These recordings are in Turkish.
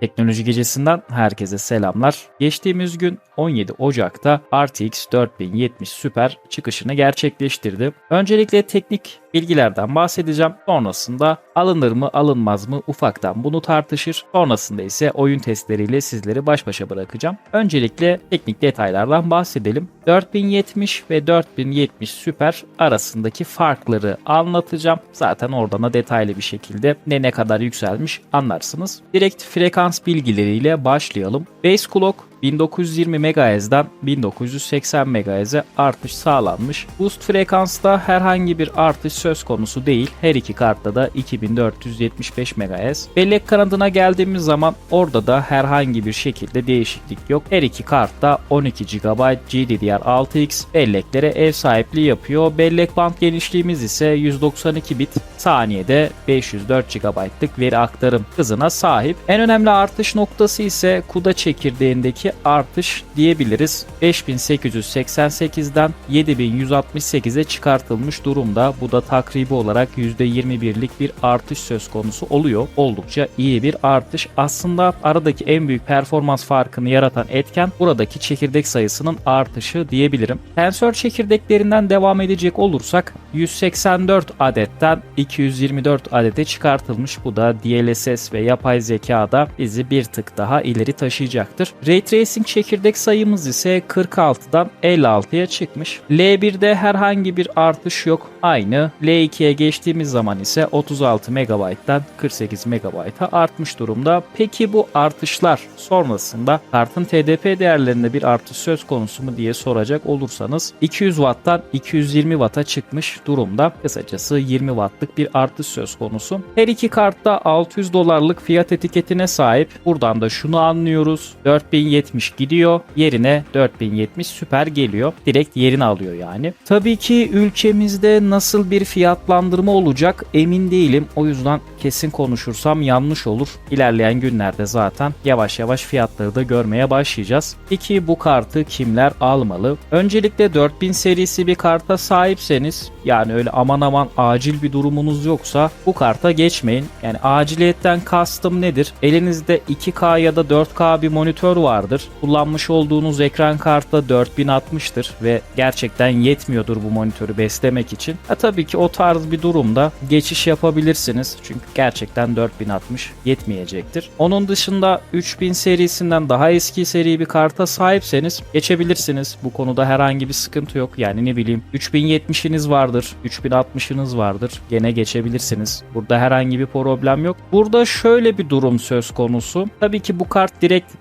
Teknoloji Gecesi'nden herkese selamlar. Geçtiğimiz gün 17 Ocak'ta RTX 4070 Super çıkışını gerçekleştirdi. Öncelikle teknik bilgilerden bahsedeceğim. Sonrasında alınır mı alınmaz mı ufaktan bunu tartışır. Sonrasında ise oyun testleriyle sizleri baş başa bırakacağım. Öncelikle teknik detaylardan bahsedelim. 4070 ve 4070 Super arasındaki farkları anlatacağım. Zaten oradan da detaylı bir şekilde ne ne kadar yükselmiş anlarsınız. Direkt frekans bilgileriyle başlayalım. Base Clock 1920 MHz'den 1980 MHz'e artış sağlanmış. Boost frekansta herhangi bir artış söz konusu değil. Her iki kartta da 2475 MHz. Bellek kanadına geldiğimiz zaman orada da herhangi bir şekilde değişiklik yok. Her iki kartta 12 GB GDDR6X belleklere ev sahipliği yapıyor. Bellek band genişliğimiz ise 192 bit saniyede 504 GB'lık veri aktarım hızına sahip. En önemli artış noktası ise CUDA çekirdeğindeki artış diyebiliriz. 5888'den 7168'e çıkartılmış durumda. Bu da takribi olarak %21'lik bir artış söz konusu oluyor. Oldukça iyi bir artış. Aslında aradaki en büyük performans farkını yaratan etken buradaki çekirdek sayısının artışı diyebilirim. Tensör çekirdeklerinden devam edecek olursak 184 adetten 224 adete çıkartılmış. Bu da DLSS ve yapay zekada bizi bir tık daha ileri taşıyacaktır. Ray Tracing çekirdek sayımız ise 46'dan 56'ya çıkmış. L1'de herhangi bir artış yok. Aynı. L2'ye geçtiğimiz zaman ise 36 MB'dan 48 MB'a artmış durumda. Peki bu artışlar sonrasında kartın TDP değerlerinde bir artış söz konusu mu diye soracak olursanız 200 Watt'tan 220 Watt'a çıkmış durumda. Kısacası 20 Watt'lık bir artış söz konusu. Her iki kartta 600 dolarlık fiyat etiketine sahip. Buradan da şunu anlıyoruz. 4070 gidiyor. Yerine 4070 süper geliyor. Direkt yerini alıyor yani. Tabii ki ülkemizde nasıl bir fiyatlandırma olacak emin değilim. O yüzden kesin konuşursam yanlış olur. İlerleyen günlerde zaten yavaş yavaş fiyatları da görmeye başlayacağız. Peki bu kartı kimler almalı? Öncelikle 4000 serisi bir karta sahipseniz yani öyle aman aman acil bir durumunuz yoksa bu karta geçmeyin. Yani aciliyetten kastım nedir? Elinizde 2K ya da 4K bir monitör vardır. Kullanmış olduğunuz ekran kartı da 4060'tır ve gerçekten yetmiyordur bu monitörü beslemek için. Ha, tabii ki o tarz bir durumda geçiş yapabilirsiniz. Çünkü gerçekten 4060 yetmeyecektir. Onun dışında 3000 serisinden daha eski seri bir karta sahipseniz geçebilirsiniz. Bu konuda herhangi bir sıkıntı yok. Yani ne bileyim 3070'iniz vardır, 3060'ınız vardır. Gene geçebilirsiniz. Burada herhangi bir problem yok. Burada şöyle bir durum söz konusu. Tabii ki bu kart direkt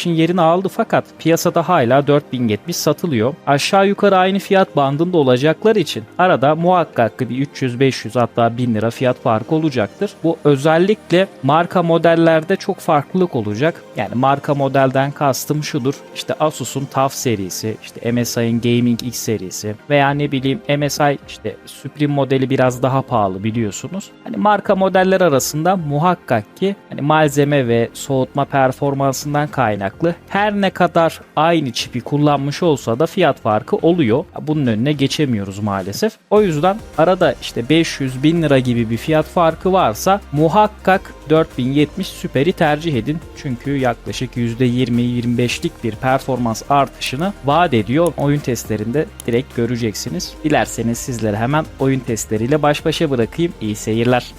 4070'in yerini aldı fakat piyasada hala 4070 satılıyor. Aşağı yukarı aynı fiyat bandında olacaklar için arada muhakkak bir 300-500 hatta 1000 lira fiyat farkı olacaktır. Bu özellikle marka modellerde çok farklılık olacak. Yani marka modelden kastım şudur. İşte Asus'un TUF serisi, işte MSI'ın Gaming X serisi veya ne bileyim MSI işte Supreme modeli biraz daha pahalı biliyorsunuz. Hani marka modeller arasında muhakkak ki hani malzeme ve soğutma performansından kaynaklı her ne kadar aynı çipi kullanmış olsa da fiyat farkı oluyor. Bunun önüne geçemiyoruz maalesef. O yüzden arada işte 500 bin lira gibi bir fiyat farkı varsa muhakkak 4070 Super'i tercih edin. Çünkü yaklaşık %20-25'lik bir performans artışını vaat ediyor. Oyun testlerinde direkt göreceksiniz. Dilerseniz sizlere hemen oyun testleriyle baş başa bırakayım. İyi seyirler.